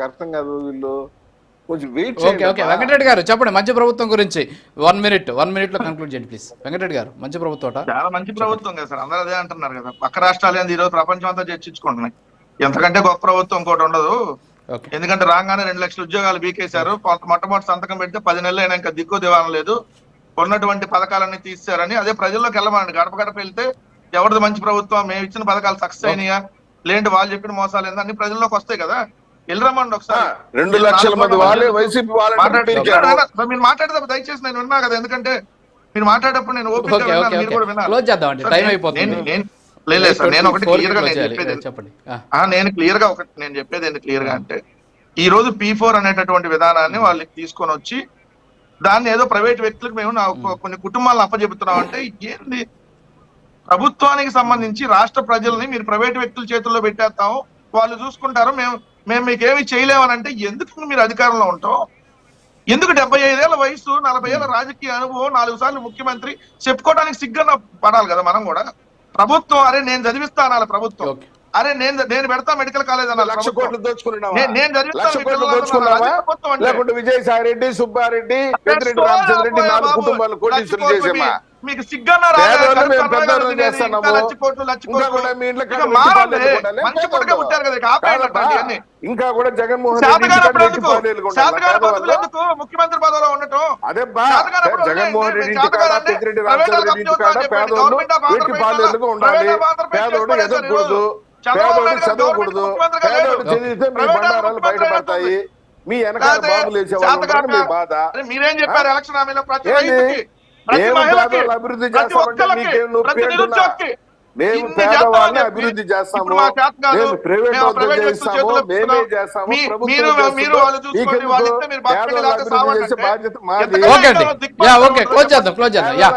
నాకు అర్థం కాదు వీళ్ళు. కొంచెం వెయిట్ ఓకే ఓకే. వెంకటరెడ్డి గారు చెప్పండి మంచి ప్రభుత్వం గురించి. వన్ మినిట్ వన్ మినిట్లో కంక్లూడ్ చేయండి ప్లీజ్ వెంకటరెడ్డి గారు మంచి ప్రభుత్వం చాలా మంచి ప్రభుత్వం కదా సార్ అందరూ అదే అంటున్నారు కదా. పక్క రాష్ట్రాలు ఏంది? ఈరోజు ప్రపంచం అంతా చర్చించుకుంటున్నాయి ఎంతకంటే గొప్ప ప్రభుత్వం ఇంకోటి ఉండదు. ఓకే. ఎందుకంటే రాగానే రెండు లక్షల ఉద్యోగాలు బీకేశారు. కొంత మొట్టమొదటి సంతకం పెడితే పది నెలలు అయినా ఇంకా దిక్కు దివానం లేదు. ఉన్నటువంటి పథకాలన్నీ తీశారని అదే ప్రజల్లోకి వెళ్ళమనండి. గడప గడప వెళ్తే ఎవరిది మంచి ప్రభుత్వం? మేము ఇచ్చిన పథకాలు సక్సెస్ అయినాయా? లేంటి వాళ్ళు చెప్పిన మోసాలు ఏందో? అన్ని ప్రజల్లోకి వస్తాయి కదా. వెళ్ళరమ్మండి ఒకసారి. రెండు లక్షల మంది వాళ్ళే వైసీపీ మీరు మాట్లాడేటప్పుడు దయచేసి నేను విన్నా కదా ఎందుకంటే మీరు మాట్లాడేటప్పుడు నేను ఓపిక మీరు కూడా విన్నారు. లేదు లేదు సార్ నేను ఒకటి 24 క్లియర్గా నేను. చెప్పేది చెప్పండి. నేను క్లియర్గా ఒకటి నేను చెప్పేది ఏంటి క్లియర్గా అంటే ఈ రోజు పీ ఫోర్ అనేటటువంటి విధానాన్ని వాళ్ళకి తీసుకొని వచ్చి దాన్ని ఏదో ప్రైవేట్ వ్యక్తులకు మేము నా కొన్ని కుటుంబాలను అప్పచెబుతున్నాం అంటే ఏంది? ప్రభుత్వానికి సంబంధించి రాష్ట్ర ప్రజల్ని మీరు ప్రైవేట్ వ్యక్తుల చేతుల్లో పెట్టేస్తాం వాళ్ళు చూసుకుంటారు మేము మేము మీకు ఏమి చేయలేమని అంటే ఎందుకు మీరు అధికారంలో ఉంటాం ఎందుకు డెబ్బై ఐదేళ్ళ వయసు నలభై ఏళ్ళ రాజకీయ అనుభవం నాలుగు సార్లు ముఖ్యమంత్రి చెప్పుకోవడానికి సిగ్గున పడాలి కదా మనం కూడా. ప్రభుత్వం అరే నేను చదివిస్తాను ప్రభుత్వం. అరే నేను నేను పెడతా మెడికల్ కాలేజ్ అనాలి లక్ష. కోట్లు దోచుకున్నావా? నేను- నేను చదివిస్తాను లక్ష మీ కోట్లు పిల్లలు దోచుకున్నావా? అదే ప్రభుత్వం అంటే. లేకుంటే విజయసాయి రెడ్డి సుబ్బారెడ్డి పెద్దిరెడ్డి పెట్టుకో, రామచంద్ర రెడ్డి నాలుగు. కుటుంబాలు కోటీశ్వరులు చేసేమా? మీకు ఇంకా కూడా జగన్మోహన్ ముఖ్యమంత్రి పదవిలో ఉండటం. అదే జగన్మోహన్. రెడ్డి పెద్దిరెడ్డి రామచంద్ర రెడ్డి. పేదోళ్ళు ఉండాలి? పేదోడు ఎదగకూడదు పేదోడు చదవకూడదు. పేదోడు. చదివితే మీ బండారాలు బయటపడతాయి మీ వెనకాల బాబులు వేసేవాళ్ళు మీ బాధ. మీరేం చెప్పారు? ఎలక్షన్ హామీలో ప్రతి అభివృద్ధి చేస్తామంటే మీకేం నువ్వు మేము పేదవాళ్ళని అభివృద్ధి చేస్తాము. మేము ప్రైవేట్ చేస్తాము. మేమే. చేస్తాము. బాధ్యత మాది. Okay yeah okay. క్లోజ్ చేద్దాం చేద్దాం. Yeah.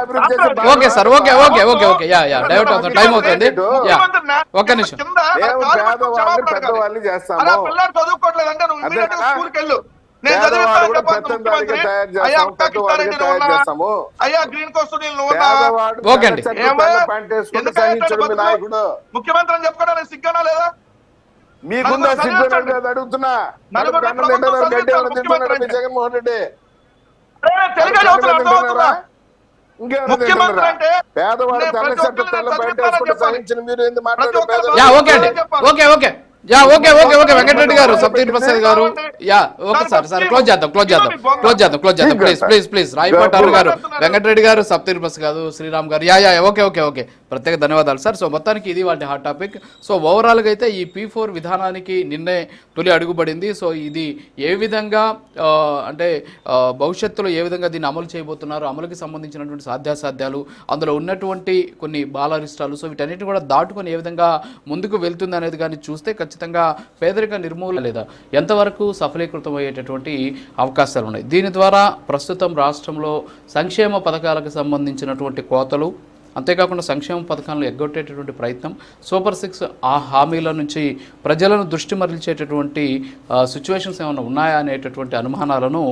Okay sir okay okay okay okay. Yeah yeah. Divert అవుతుంది. టైం అవుతుంది. యా. ఒక్క నిమిషం. మేము పేదవాళ్ళని. పెద్దవాళ్ళని చేస్తాము. చదువుకోవట్లేదంటే నువ్వు. స్కూల్కి వెళ్ళు. అయ్యా గ్రీన్ కోస్ట్ ముఖ్యమంత్రి అని చెప్పుకోవడానికి సిగ్గానా లేదా? మీకుందా సిగ్గు అడుగుతున్నా. జగన్మోహన్ రెడ్డి? ముఖ్యమంత్రి? అంటే పేదవాడు తెల్ల తెల్ల. సహించిన మీరు ఎందుకు మాట్లాడారు okay okay. Yeah okay okay okay Venkatareddy garu Saptagiri Prasad garu. Yeah okay sir sir close చేద్దాం క్లోజ్ చేద్దాం క్లోజ్ చేద్దాం క్లోజ్ చేద్దాం please please please Rayapati Arun garu Venkatareddy garu Saptagiri Prasad garu Sriram garu. Yeah yeah okay okay okay. ప్రత్యేక ధన్యవాదాలు sir. So మొత్తానికి ఇది వాటి hot topic so ఓవరాల్గా అయితే ఈ పీ ఫోర్ విధానానికి నిన్నే తొలి అడుగుపడింది సో ఇది ఏ విధంగా అంటే భవిష్యత్తులో ఏ విధంగా దీన్ని అమలు చేయబోతున్నారు అమలుకి సంబంధించినటువంటి సాధ్యాసాధ్యాలు అందులో ఉన్నటువంటి కొన్ని బాలరిష్టాలు సో వీటన్నిటిని కూడా దాటుకొని ఏ విధంగా ముందుకు వెళ్తుంది అనేది కానీ చూస్తే ఖచ్చితంగా పేదరిక నిర్మూలన లేదా ఎంతవరకు సఫలీకృతం అయ్యేటటువంటి అవకాశాలు ఉన్నాయి. దీని ద్వారా ప్రస్తుతం రాష్ట్రంలో సంక్షేమ పథకాలకు సంబంధించినటువంటి కోతలు అంతేకాకుండా సంక్షేమ పథకాలను ఎగ్గొట్టేటటువంటి ప్రయత్నం సూపర్ సిక్స్ ఆ హామీల నుంచి ప్రజలను దృష్టి మరల్చేటటువంటి సిచ్యువేషన్స్ ఏమైనా ఉన్నాయా అనేటటువంటి అనుమానాలను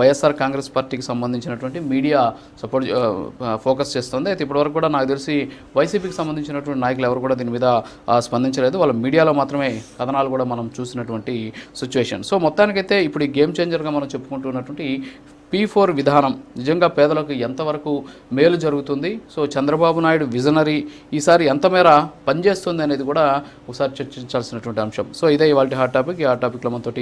వైఎస్ఆర్ కాంగ్రెస్ పార్టీకి సంబంధించినటువంటి మీడియా సపోర్ట్ ఫోకస్ చేస్తుంది. అయితే ఇప్పటివరకు కూడా నాకు తెలిసి వైసీపీకి సంబంధించినటువంటి నాయకులు ఎవరు కూడా దీని మీద స్పందించలేదు. వాళ్ళ మీడియాలో మాత్రమే కథనాలు కూడా మనం చూసినటువంటి సిచ్యువేషన్. సో మొత్తానికైతే ఇప్పుడు ఈ గేమ్ చేంజర్గా మనం చెప్పుకుంటున్నటువంటి పీ ఫోర్ విధానం నిజంగా పేదలకు ఎంతవరకు మేలు జరుగుతుంది? సో చంద్రబాబు నాయుడు విజనరీ ఈసారి ఎంత మేర పనిచేస్తుంది అనేది కూడా ఒకసారి చర్చించాల్సినటువంటి అంశం. సో ఇదే ఇవాళ హాట్ టాపిక్. ఈ హాట్ టాపిక్లో మనతోటి